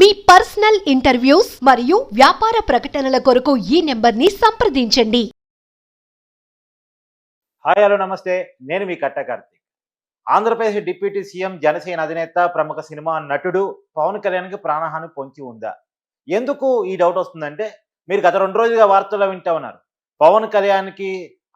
మీ personal interviews మరియు వ్యాపార ప్రకటనల కొరకు ఈ నెంబర్ని సంప్రదించండి. హాయ్ హలో నమస్తే. నేను మీ కట్ట కార్తీక్. ఆంధ్రప్రదేశ్ డిప్యూటీ సీఎం జనసేన అధినేత ప్రముఖ సినిమా నటుడు పవన్ కళ్యాణ్కి ప్రాణహాని పొంచి ఉందా? ఎందుకు ఈ డౌట్ వస్తుందంటే మీరు గత రెండు రోజులుగా వార్తల్లో వింటా ఉన్నారు. పవన్ కళ్యాణ్కి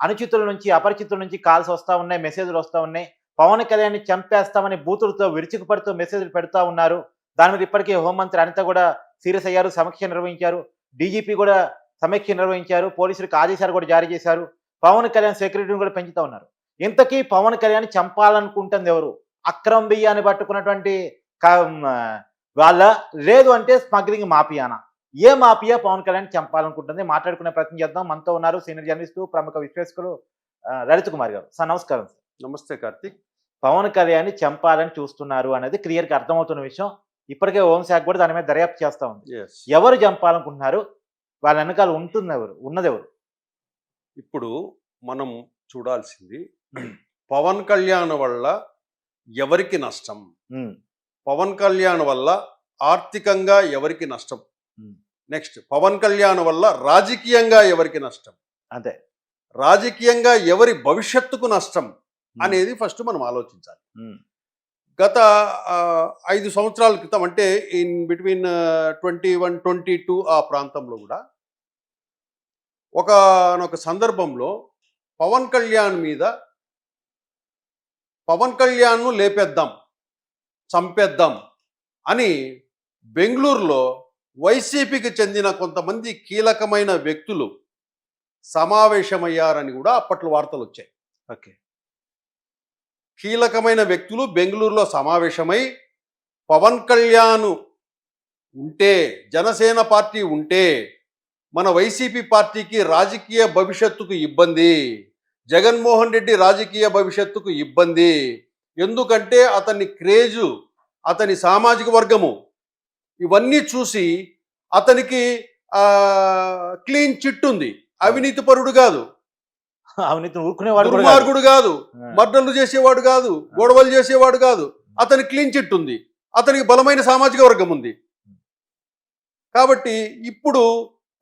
అనుచితుల నుంచి అపరిచితుల నుంచి కాల్స్ వస్తూ ఉన్నాయి మెసేజ్లు వస్తూ ఉన్నాయి. పవన్ కళ్యాణ్ని చంపేస్తామని బూతులతో విరుచుకుపడుతూ మెసేజ్లు పెడతా ఉన్నారు. దాని మీద ఇప్పటికే హోంమంత్రి అనిత కూడా సీరియస్ అయ్యారు సమీక్ష నిర్వహించారు డీజీపీ కూడా సమీక్ష నిర్వహించారు పోలీసులకు ఆదేశాలు కూడా జారీ చేశారు పవన్ కళ్యాణ్ సెక్యూరిటీని కూడా పెంచుతా ఉన్నారు. ఇంతకీ పవన్ కళ్యాణ్ చంపాలనుకుంటుంది ఎవరు? అక్రమ బియ్యాన్ని పట్టుకున్నటువంటి వాళ్ళ లేదు అంటే స్మగ్లింగ్ మాఫియానా? ఏ మాఫియా పవన్ కళ్యాణ్ చంపాలనుకుంటుంది? మాట్లాడుకునే ప్రయత్నం చేద్దాం. మనతో ఉన్నారు సీనియర్ జర్నలిస్టు ప్రముఖ విశ్లేషకులు లలిత్ కుమార్ గారు. సార్ నమస్కారం సార్. నమస్తే కార్తీక్. పవన్ కళ్యాణ్ చంపాలని చూస్తున్నారు అనేది క్లియర్గా అర్థమవుతున్న విషయం. ఇప్పటికే హోంశాఖ కూడా దాని మీద దర్యాప్తు చేస్తా ఉంది. ఎవరు చంపాలనుకుంటున్నారు? వాళ్ళ వెనకాల ఉంటుంది ఎవరు ఉన్నది ఎవరు ఇప్పుడు మనం చూడాల్సింది పవన్ కళ్యాణ్ వల్ల ఎవరికి నష్టం? పవన్ కళ్యాణ్ వల్ల ఆర్థికంగా ఎవరికి నష్టం. నెక్స్ట్ పవన్ కళ్యాణ్ వల్ల రాజకీయంగా ఎవరికి నష్టం? అంతే రాజకీయంగా ఎవరి భవిష్యత్తుకు నష్టం అనేది ఫస్ట్ మనం ఆలోచించాలి. గత ఐదు సంవత్సరాల క్రితం అంటే in between twenty one twenty two ఆ ప్రాంతంలో కూడా ఒకనొక సందర్భంలో పవన్ కళ్యాణ్ మీద పవన్ కళ్యాణ్ను లేపేద్దాం చంపేద్దాం అని బెంగళూరులో వైసీపీకి చెందిన కొంతమంది కీలకమైన వ్యక్తులు సమావేశమయ్యారని కూడా అప్పట్లో వార్తలు వచ్చాయి. ఓకే. కీలకమైన వ్యక్తులు బెంగళూరులో సమావేశమై పవన్ కళ్యాణ్ ఉంటే జనసేన పార్టీ ఉంటే మన వైసీపీ పార్టీకి రాజకీయ భవిష్యత్తుకు ఇబ్బంది జగన్మోహన్ రెడ్డి రాజకీయ భవిష్యత్తుకు ఇబ్బంది. ఎందుకంటే అతని క్రేజు అతని సామాజిక వర్గము ఇవన్నీ చూసి అతనికి క్లీన్ చిట్ ఉంది. అవినీతిపరుడు కాదు. అవినీతిని ఊరుకునేవాడు. దుర్మార్గుడు కాదు మర్డర్లు చేసేవాడు కాదు గొడవలు చేసేవాడు కాదు. అతని క్లీన్ చిట్ ఉంది. అతనికి బలమైన సామాజిక వర్గం ఉంది. కాబట్టి ఇప్పుడు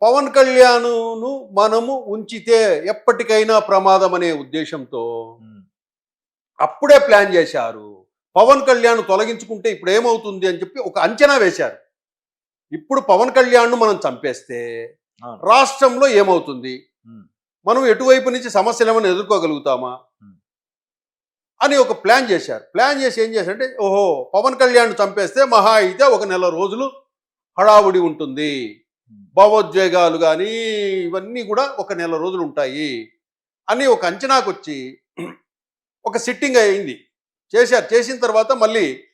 పవన్ కళ్యాణ్ను మనము ఉంచితే ఎప్పటికైనా ప్రమాదం అనే ఉద్దేశంతో అప్పుడే ప్లాన్ చేశారు. పవన్ కళ్యాణ్ తొలగించుకుంటే ఇప్పుడు ఏమవుతుంది అని చెప్పి ఒక అంచనా వేశారు. ఇప్పుడు పవన్ కళ్యాణ్ను మనం చంపేస్తే. రాష్ట్రంలో ఏమవుతుంది? మనం ఎటువైపు నుంచి సమస్యలు ఏమైనా ఎదుర్కోగలుగుతామా. అని ఒక ప్లాన్ చేశారు. ప్లాన్ చేసి ఏం చేశారంటే ఓహో పవన్ కళ్యాణ్ చంపేస్తే మహా అయితే ఒక నెల రోజులు హడావుడి ఉంటుంది. భావోద్వేగాలు కానీ ఇవన్నీ కూడా ఒక నెల రోజులు ఉంటాయి అని ఒక అంచనాకు వచ్చి ఒక సిట్టింగ్ అయింది. చేశారు. చేసిన తర్వాత మళ్ళీ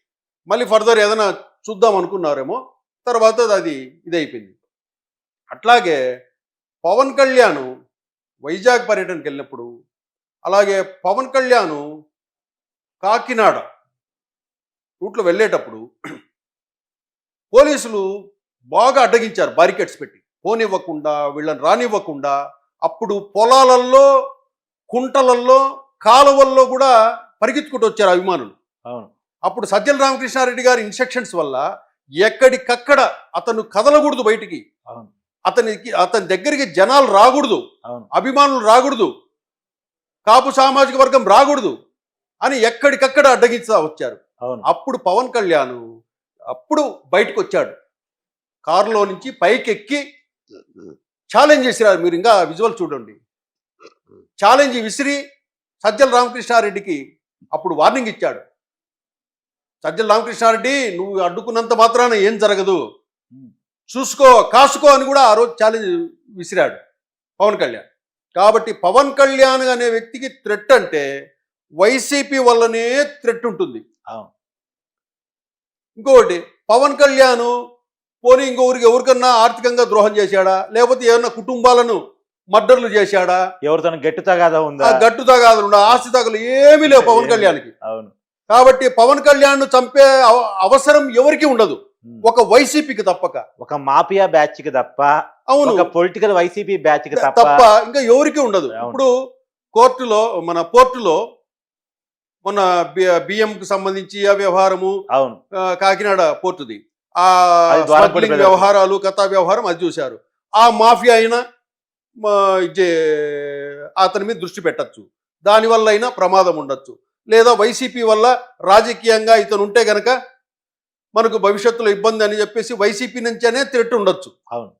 మళ్ళీ ఫర్దర్ ఏదైనా చూద్దాం అనుకున్నారేమో తర్వాత అది ఇదైపోయింది. అట్లాగే పవన్ కళ్యాణ్ వైజాగ్ పర్యటనకి వెళ్ళినప్పుడు అలాగే పవన్ కళ్యాణ్ కాకినాడ రూట్లో వెళ్ళేటప్పుడు పోలీసులు బాగా అడ్డగించారు బారికేడ్స్ పెట్టి. పోనివ్వకుండా వీళ్ళని రానివ్వకుండా అప్పుడు పొలాలల్లో కుంటలల్లో కాలువల్లో కూడా పరిగెత్తుకుంటూ వచ్చారు అభిమానులు. అవును. అప్పుడు సజ్జల రామకృష్ణారెడ్డి గారి ఇన్స్ట్రక్షన్స్ వల్ల ఎక్కడికక్కడ అతను కదలకూడదు బయటికి. అవును. అతనికి అతని దగ్గరికి జనాలు రాకూడదు. అభిమానులు రాకూడదు. కాపు సామాజిక వర్గం రాకూడదు అని ఎక్కడికక్కడ అడ్డగిస్తా వచ్చారు. అవును. అప్పుడు పవన్ కళ్యాణ్ అప్పుడు బయటకు వచ్చాడు కారులో నుంచి పైకెక్కి ఛాలెంజ్ చేసిరారు మీరు ఇంకా విజువల్ చూడండి. ఛాలెంజ్ విసిరి సజ్జల రామకృష్ణారెడ్డికి అప్పుడు వార్నింగ్ ఇచ్చాడు. సజ్జల రామకృష్ణారెడ్డి నువ్వు అడ్డుకున్నంత మాత్రాన ఏం జరగదు. చూసుకో కాసుకో అని కూడా ఆ రోజు ఛాలెంజ్ విసిరాడు పవన్ కళ్యాణ్. కాబట్టి పవన్ కళ్యాణ్ అనే వ్యక్తికి థ్రెట్ అంటే వైసీపీ వల్లనే థ్రెట్ ఉంటుంది. ఇంకొకటి పవన్ కళ్యాణ్ పోనీ ఇంకొకరికి ఎవరికన్నా ఆర్థికంగా ద్రోహం చేశాడా? లేకపోతే ఏమన్నా కుటుంబాలను మర్డర్లు చేశాడా? ఎవరితో గట్టి తగాదా ఉందా? గట్టు తగాదులు ఉండా, ఆస్తి తగలు ఏమీ లేవు పవన్ కళ్యాణ్కి. అవును. కాబట్టి పవన్ కళ్యాణ్ చంపే అవ- అవసరం ఎవరికి ఉండదు. ఒక వైసీపీకి తప్పక. ఒక మాఫియా బ్యాచ్కి తప్ప అవును. ఒక పొలిటికల్ వైసీపీ బ్యాచ్కి తప్ప తప్ప ఇంకా ఎవరికి ఉండదు. ఇప్పుడు కోర్టులో మన పోర్టులో మొన్న బియ్యంకు సంబంధించి ఆ వ్యవహారము అవును. కాకినాడ పోర్టుది. ఆ. వ్యవహారాలు కథా వ్యవహారం అది చూశారు. ఆ మాఫియా అయినా అతని మీద దృష్టి పెట్టచ్చు. దానివల్ల అయినా ప్రమాదం ఉండొచ్చు. లేదా వైసీపీ వల్ల రాజకీయంగా ఇతను ఉంటే గనక మనకు భవిష్యత్తులో ఇబ్బంది అని చెప్పేసి వైసీపీ నుంచేనే థ్రెట్ ఉండొచ్చు అవును.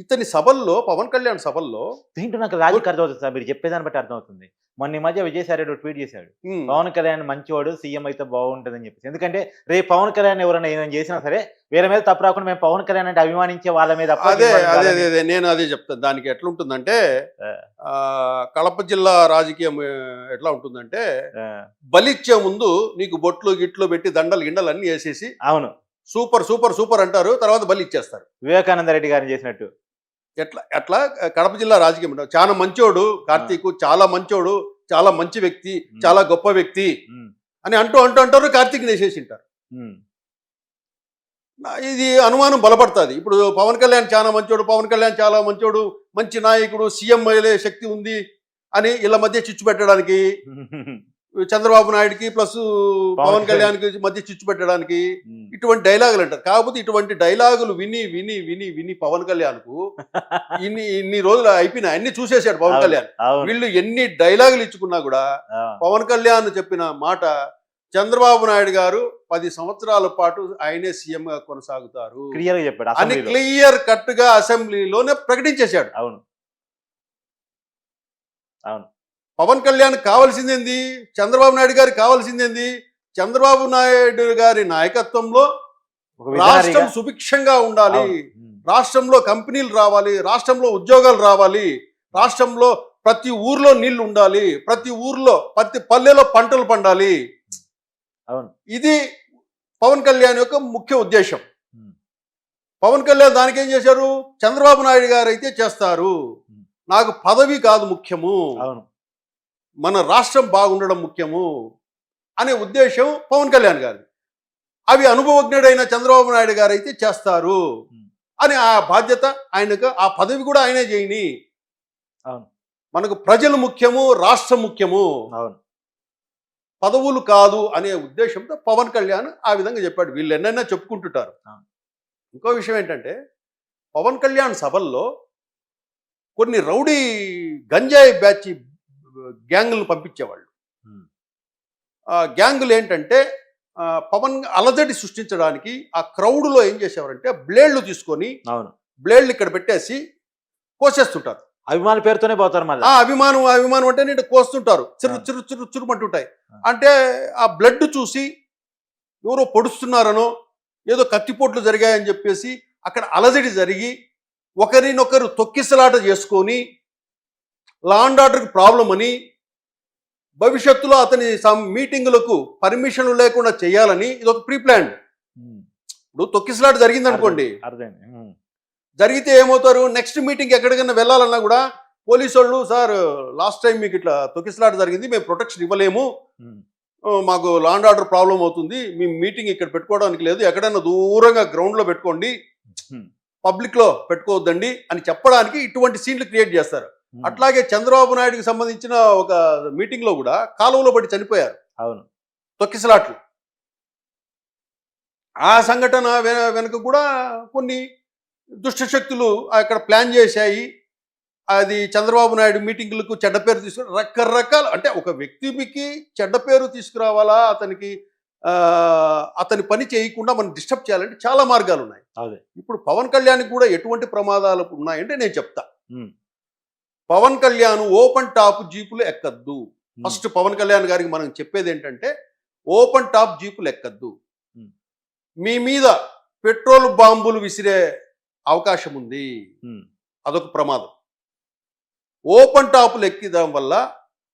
ఇతని సభల్లో పవన్ కళ్యాణ్ సభల్లో దీంట్లో నాకు లాజిక్ అర్థమవుతుంది సార్? మీరు చెప్పేదాన్ని బట్టి అర్థమవుతుంది. మొన్న ఈ మధ్య విజయసాయి రెడ్డి ట్వీట్ చేశాడు. పవన్ కళ్యాణ్ మంచివాడు సీఎం అయితే బాగుంటుందని చెప్పేసి. ఎందుకంటే రేపు పవన్ కళ్యాణ్ ఎవరైనా ఏమైనా చేసినా సరే వీళ్ళ మీద తప్పు రాకుండా మేము పవన్ కళ్యాణ్ అంటే అభిమానించే వాళ్ళ మీద అదే అదే. అదే నేను అదే చెప్తాను దానికి ఎట్లుంటుందంటే ఆ. ఆ, కడప జిల్లా రాజకీయం ఎట్లా ఉంటుందంటే బలిచ్చే ముందు నీకు బొట్లు గిట్లు పెట్టి దండలు గిండలు అన్ని వేసేసి అవును. సూపర్ సూపర్ సూపర్ అంటారు. తర్వాత బలి ఇచ్చేస్తారు. వివేకానంద రెడ్డి గారిని చేసినట్టు. ఎట్లా ఎట్లా? కడప జిల్లా రాజకీయం. చాలా మంచోడు కార్తీక్ చాలా మంచోడు చాలా మంచి వ్యక్తి చాలా గొప్ప వ్యక్తి అని అంటూ అంటూ అంటారు కార్తీక్ వేసేసి ఉంటారు ఉమ్, నా- ఇది అనుమానం బలపడుతుంది. ఇప్పుడు పవన్ కళ్యాణ్ చాలా మంచోడు పవన్ కళ్యాణ్ చాలా మంచోడు మంచి నాయకుడు సీఎం అయ్యే శక్తి ఉంది అని వీళ్ళ మధ్య చిచ్చు పెట్టడానికి చంద్రబాబు నాయుడుకి ప్లస్ పవన్ కళ్యాణ్. మధ్య చిచ్చు పెట్టడానికి. ఇటువంటి డైలాగులు అంటారు. కాకపోతే ఇటువంటి డైలాగులు విని విని విని విని పవన్ కళ్యాణ్కు ఇన్ని ఇన్ని రోజులు అయిపోయినాయి. అన్ని చూసేశాడు పవన్. కళ్యాణ్. వీళ్ళు ఎన్ని డైలాగులు ఇచ్చుకున్నా కూడా పవన్ కళ్యాణ్ చెప్పిన మాట చంద్రబాబు నాయుడు గారు పది సంవత్సరాల పాటు ఆయనే సీఎం గా కొనసాగుతారు. క్లియర్గా చెప్పాడు అని. క్లియర్ కట్గా అసెంబ్లీలోనే ప్రకటించేశాడు. అవును. అవును. పవన్ కళ్యాణ్ కావాల్సిందేంది? చంద్రబాబు నాయుడు గారికి కావాల్సిందేంది? చంద్రబాబు నాయుడు గారి నాయకత్వంలో రాష్ట్రం సుభిక్షంగా ఉండాలి. రాష్ట్రంలో కంపెనీలు రావాలి. రాష్ట్రంలో ఉద్యోగాలు రావాలి. రాష్ట్రంలో ప్రతి ఊర్లో నీళ్ళు ఉండాలి. ప్రతి ఊర్లో ప్రతి పల్లెలో పంటలు పండాలి. ఇది పవన్ కళ్యాణ్ యొక్క ముఖ్య ఉద్దేశం. పవన్ కళ్యాణ్ దానికి ఏం చేశారు? చంద్రబాబు నాయుడు గారు అయితే చేస్తారు. నాకు పదవి కాదు ముఖ్యము. అవును. మన రాష్ట్రం బాగుండడం ముఖ్యము అనే ఉద్దేశం పవన్ కళ్యాణ్ గారి అవి అనుభవజ్ఞుడైన చంద్రబాబు నాయుడు గారు అయితే చేస్తారు. అని ఆ బాధ్యత ఆయనకు ఆ పదవి కూడా ఆయనే చేయని అవును. మనకు ప్రజలు ముఖ్యము రాష్ట్రం ముఖ్యము అవును. పదవులు కాదు అనే ఉద్దేశంతో పవన్ కళ్యాణ్ ఆ విధంగా చెప్పాడు. వీళ్ళు ఎన్నైనా చెప్పుకుంటుంటారు. ఇంకో విషయం ఏంటంటే పవన్ కళ్యాణ్ సభల్లో కొన్ని రౌడీ గంజాయి బ్యాచ్ గ్యాంగులను పంపించేవాళ్ళు. గ్యాంగులు ఏంటంటే పవన్ అలజడి సృష్టించడానికి ఆ క్రౌడ్లో ఏం చేసేవారంటే బ్లేడ్లు తీసుకొని అవును. బ్లేడ్లు ఇక్కడ పెట్టేసి కోసేస్తుంటారు. అభిమాన పేరుతోనే పోతారు మళ్ళీ. ఆ అభిమానం ఆ అభిమానం అంటే నేను కోస్తుంటారు. చిరు. చిరు చిరు చిరుమంటుంటాయి. అంటే ఆ బ్లడ్ చూసి ఎవరో పొడుస్తున్నారనో ఏదో కత్తిపోట్లు జరిగాయని చెప్పేసి అక్కడ అలజడి జరిగి ఒకరినొకరు తొక్కిసలాట చేసుకొని లా అండ్ ఆర్డర్కి ప్రాబ్లం అని భవిష్యత్తులో అతని సమ్ మీటింగులకు పర్మిషన్లు లేకుండా చేయాలని ఇది ఒక ప్రీ ప్లాన్ ఇప్పుడు తొక్కిసలాట జరిగింది అనుకోండి జరిగితే ఏమవుతారు? నెక్స్ట్ మీటింగ్ ఎక్కడికైనా వెళ్ళాలన్నా కూడా పోలీసు వాళ్ళు సార్ లాస్ట్ టైం మీకు ఇట్లా తొక్కిసలాట జరిగింది మేము ప్రొటెక్షన్ ఇవ్వలేము. మాకు లాండ్ ఆర్డర్ ప్రాబ్లం అవుతుంది. మీ మీటింగ్ ఇక్కడ పెట్టుకోవడానికి లేదు. ఎక్కడైనా దూరంగా గ్రౌండ్లో పెట్టుకోండి. పబ్లిక్లో పెట్టుకోవద్దండి అని చెప్పడానికి ఇటువంటి సీన్లు క్రియేట్ చేస్తారు. అట్లాగే చంద్రబాబు నాయుడుకి సంబంధించిన ఒక మీటింగ్లో కూడా కాలువలో పడి చనిపోయారు. అవును. తొక్కిసలాట్లు. ఆ సంఘటన వెనుక కూడా కొన్ని దుష్టశక్తులు అక్కడ ప్లాన్ చేశాయి. అది చంద్రబాబు నాయుడు మీటింగులకు చెడ్డ పేరు తీసుకుని రకరకాల అంటే ఒక వ్యక్తికి చెడ్డ పేరు తీసుకురావాలా అతనికి ఆ, అతని పని చేయకుండా మనం డిస్టర్బ్ చేయాలంటే చాలా మార్గాలు ఉన్నాయి అదే. ఇప్పుడు పవన్ కళ్యాణ్ కూడా ఎటువంటి ప్రమాదాలు ఉన్నాయంటే నేను చెప్తా. పవన్ కళ్యాణ్ ఓపెన్ టాప్ జీపులు ఎక్కద్దు. ఫస్ట్ పవన్ కళ్యాణ్ గారికి మనం చెప్పేది ఏంటంటే ఓపెన్ టాప్ జీపులు ఎక్కద్దు. మీ మీద పెట్రోల్ బాంబులు విసిరే అవకాశం ఉంది. అదొక ప్రమాదం. ఓపెన్ టాపులు ఎక్కిదం వల్ల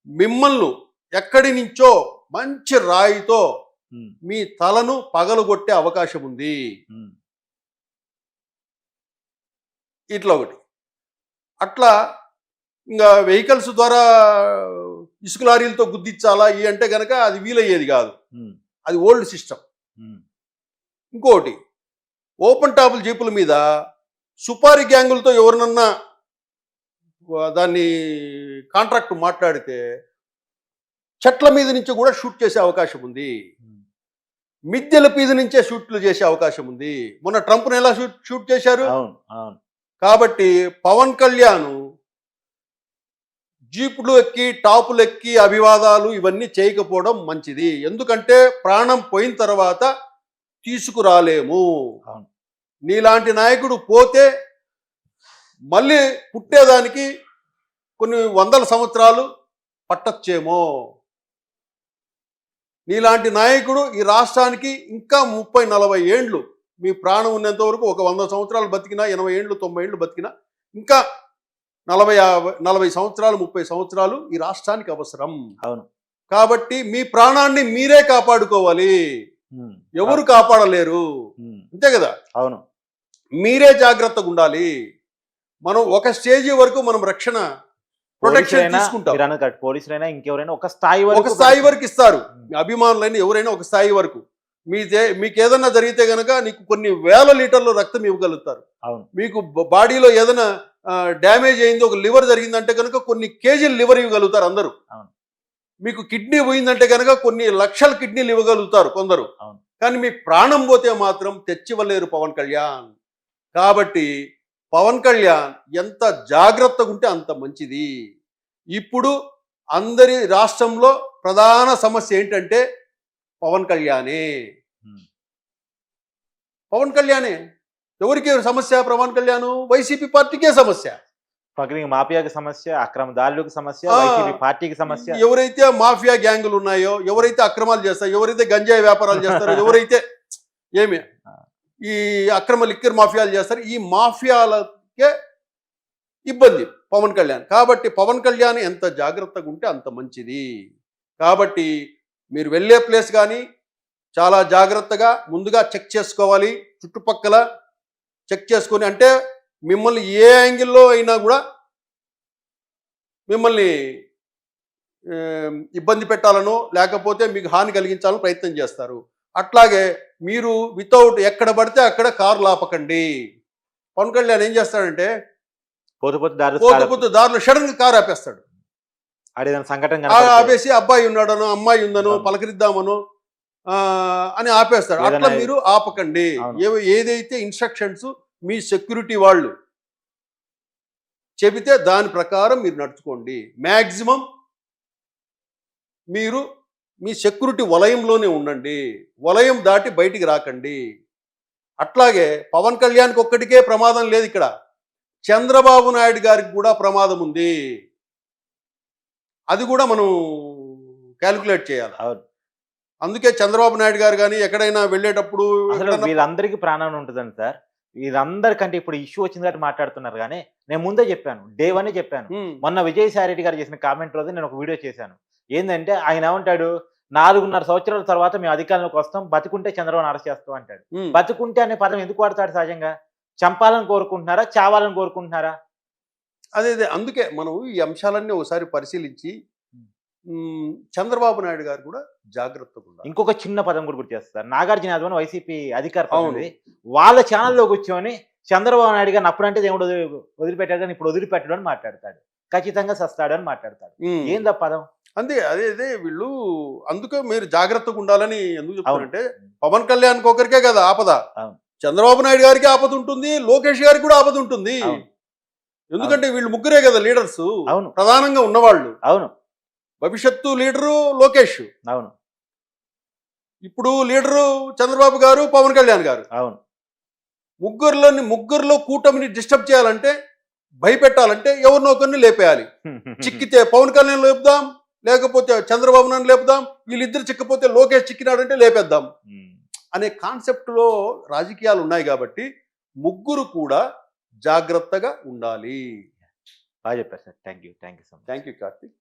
మిమ్మల్ని ఎక్కడి నుంచో మంచి రాయితో మీ తలను పగలగొట్టే అవకాశం ఉంది. ఇట్లా ఒకటి. అట్లా ఇంకా వెహికల్స్ ద్వారా ఇసుక లారీలతో గుద్దించాలా? ఈ అంటే కనుక అది వీలయ్యేది కాదు. అది ఓల్డ్ సిస్టమ్. ఇంకోటి ఓపెన్ టాపుల జీపుల మీద సుపారీ గ్యాంగులతో ఎవరినన్నా దాన్ని కాంట్రాక్ట్ మాట్లాడితే చెట్ల మీద నుంచి కూడా షూట్ చేసే అవకాశం ఉంది. మిద్దెల పీజు నుంచే షూట్లు చేసే అవకాశం ఉంది. మొన్న ట్రంప్ను ఎలా షూట్ షూట్ చేశారు? కాబట్టి పవన్ కళ్యాణ్ జీపులు ఎక్కి టాపులు ఎక్కి అభివాదాలు ఇవన్నీ చేయకపోవడం మంచిది. ఎందుకంటే ప్రాణం పోయిన తర్వాత తీసుకురాలేము. నీలాంటి నాయకుడు పోతే మళ్ళీ పుట్టేదానికి కొన్ని వందల సంవత్సరాలు పట్టచ్చేమో. నీలాంటి నాయకుడు ఈ రాష్ట్రానికి ఇంకా ముప్పై నలభై ఏండ్లు మీ ప్రాణం ఉన్నంత వరకు ఒక వంద సంవత్సరాలు బతికినా ఎనభై ఏండ్లు తొంభై ఏండ్లు బతికినా ఇంకా నలభై నలభై సంవత్సరాలు ముప్పై సంవత్సరాలు ఈ రాష్ట్రానికి అవసరం. అవును. కాబట్టి మీ ప్రాణాన్ని మీరే కాపాడుకోవాలి. ఎవరు కాపాడలేరు. అంతే కదా? అవును. మీరే జాగ్రత్తగా ఉండాలి. మనం ఒక స్టేజీ వరకు మనం రక్షణ ప్రొటెక్షన్ తీసుకుంటాం. పోలీసులైనా ఇంకెవరైనా ఒక స్థాయి ఒక వరకు స్థాయి వరకు ఇస్తారు. అభిమానులైన ఎవరైనా ఒక స్థాయి వరకు. మీ మీకు ఏదైనా జరిగితే గనక నీకు కొన్ని వేల లీటర్లు రక్తం ఇవ్వగలుగుతారు. అవును. మీకు బాడీలో ఏదైనా డ్యామేజ్ అయింది ఒక లివర్ జరిగిందంటే కనుక కొన్ని కేజీలు లివర్ ఇవ్వగలుగుతారు అందరూ. మీకు కిడ్నీ పోయిందంటే కనుక కొన్ని లక్షల కిడ్నీలు ఇవ్వగలుగుతారు కొందరు. కానీ మీ ప్రాణం పోతే మాత్రం తెచ్చివ్వలేరు పవన్ కళ్యాణ్. కాబట్టి పవన్ కళ్యాణ్ ఎంత జాగ్రత్తగా ఉంటే అంత మంచిది. ఇప్పుడు అందరి రాష్ట్రంలో ప్రధాన సమస్య ఏంటంటే పవన్ కళ్యాణే. పవన్ కళ్యాణే. ఎవరికి సమస్య? పవన్ కళ్యాణ్. వైసీపీ పార్టీకే సమస్య. పగిలింగ్ మాఫియాకి సమస్య అక్రమదారులకు సమస్య ఆ. వైసీపీ పార్టీకి సమస్య. ఎవరైతే మాఫియా గ్యాంగులు ఉన్నాయో ఎవరైతే అక్రమాలు చేస్తారో ఎవరైతే గంజాయి వ్యాపారాలు చేస్తారో ఎవరైతే ఏమి ఈ అక్రమ లిక్కర్ మాఫియాలు చేస్తారు ఈ మాఫియాలకే ఇబ్బంది పవన్ కళ్యాణ్. కాబట్టి పవన్ కళ్యాణ్ ఎంత జాగ్రత్తగా ఉంటే అంత మంచిది. కాబట్టి మీరు వెళ్ళే ప్లేస్ కానీ చాలా జాగ్రత్తగా ముందుగా చెక్ చేసుకోవాలి. చుట్టుపక్కల చెక్ చేసుకొని అంటే మిమ్మల్ని ఏ యాంగిల్లో అయినా కూడా మిమ్మల్ని ఇబ్బంది పెట్టాలనో లేకపోతే మీకు హాని కలిగించాలని ప్రయత్నం చేస్తారు. అట్లాగే మీరు వితౌట్ ఎక్కడ పడితే అక్కడ కారు ఆపకండి పవన్ కళ్యాణ్ ఏం చేస్తాడంటే పోతు పోతు దారి పోతు పోతు దారిలో సడన్గా కారు ఆపేస్తాడు. ఆపేసి అబ్బాయి ఉన్నాడనో అమ్మాయి ఉందనో. పలకరిద్దామనో అని ఆపేస్తాడు అట్లా మీరు ఆపకండి. ఏదైతే ఇన్స్ట్రక్షన్స్ మీ సెక్యూరిటీ వాళ్ళు చెబితే దాని ప్రకారం మీరు నడుచుకోండి. మ్యాక్సిమం మీరు మీ సెక్యూరిటీ వలయంలోనే ఉండండి. వలయం దాటి బయటికి రాకండి. అట్లాగే పవన్ కళ్యాణ్కి ఒక్కడికే ప్రమాదం లేదు ఇక్కడ. చంద్రబాబు నాయుడు గారికి కూడా ప్రమాదం ఉంది. అది కూడా మనం క్యాలిక్యులేట్ చేయాలి. అందుకే చంద్రబాబు నాయుడు గారు కానీ ఎక్కడైనా వెళ్ళేటప్పుడు అసలు వీళ్ళందరికీ ప్రాణం ఉంటుందండి సార్. వీళ్ళందరికంటే ఇప్పుడు ఇష్యూ వచ్చింది కాబట్టి మాట్లాడుతున్నారు కానీ నేను ముందే చెప్పాను డే వన్ చెప్పాను. మొన్న విజయసాయి రెడ్డి గారు చేసిన కామెంట్ రోజు నేను ఒక వీడియో చేశాను. ఏంటంటే ఆయన ఏమంటాడు? నాలుగున్నర సంవత్సరాల తర్వాత మేము అధికారంలోకి వస్తాం బతుకుంటే చంద్రబాబు అరెస్ట్ చేస్తాం అంటాడు. బతుకుంటే అనే పదం ఎందుకు వాడతాడు సహజంగా? చంపాలని కోరుకుంటున్నారా? చావాలని కోరుకుంటున్నారా? అదే అదే. అందుకే మనం ఈ అంశాలన్నీ ఒకసారి పరిశీలించి చంద్రబాబు నాయుడు గారు కూడా జాగ్రత్తగా ఉండాలి. ఇంకొక చిన్న పదం కూడా గుర్తు చేస్తారు నాగార్జున యాదవ్ వైసీపీ అధికార అవును. వాళ్ళ ఛానల్లో కూర్చొని చంద్రబాబు నాయుడు గారిని అప్పుడంటే దేవుడు వదిలి- వదిలిపెట్టాడు కానీ ఇప్పుడు వదిలిపెట్టడు అని మాట్లాడతాడు. ఖచ్చితంగా సస్తాడు అని మాట్లాడతాడు. ఏందా పదం? అంతే అదే అదే వీళ్ళు అందుకే మీరు జాగ్రత్తగా ఉండాలని ఎందుకు చెప్తారంటే పవన్ కళ్యాణ్ ఒకరికే కదా ఆపద. చంద్రబాబు నాయుడు గారికి ఆపద ఉంటుంది లోకేష్ గారికి కూడా ఆపద ఉంటుంది. ఎందుకంటే వీళ్ళు ముగ్గురే కదా లీడర్స్. అవును. ప్రధానంగా ఉన్నవాళ్ళు. అవును. భవిష్యత్తు లీడరు లోకేష్. అవును. ఇప్పుడు లీడరు చంద్రబాబు గారు పవన్ కళ్యాణ్ గారు. అవును. ముగ్గురులోని ముగ్గురులో కూటమిని డిస్టర్బ్ చేయాలంటే భయపెట్టాలంటే ఎవరినో ఒకరిని లేపేయాలి. చిక్కితే పవన్ కళ్యాణ్ లేపుదాం లేకపోతే చంద్రబాబు నాయుడు లేపుదాం వీళ్ళిద్దరు చిక్కపోతే లోకేష్ చిక్కినాడంటే లేపేద్దాం. అనే కాన్సెప్ట్లో రాజకీయాలు ఉన్నాయి కాబట్టి ముగ్గురు కూడా జాగ్రత్తగా ఉండాలి. బాగా చెప్పారు sir. Thank you. Thank you so much. Thank you Karthik.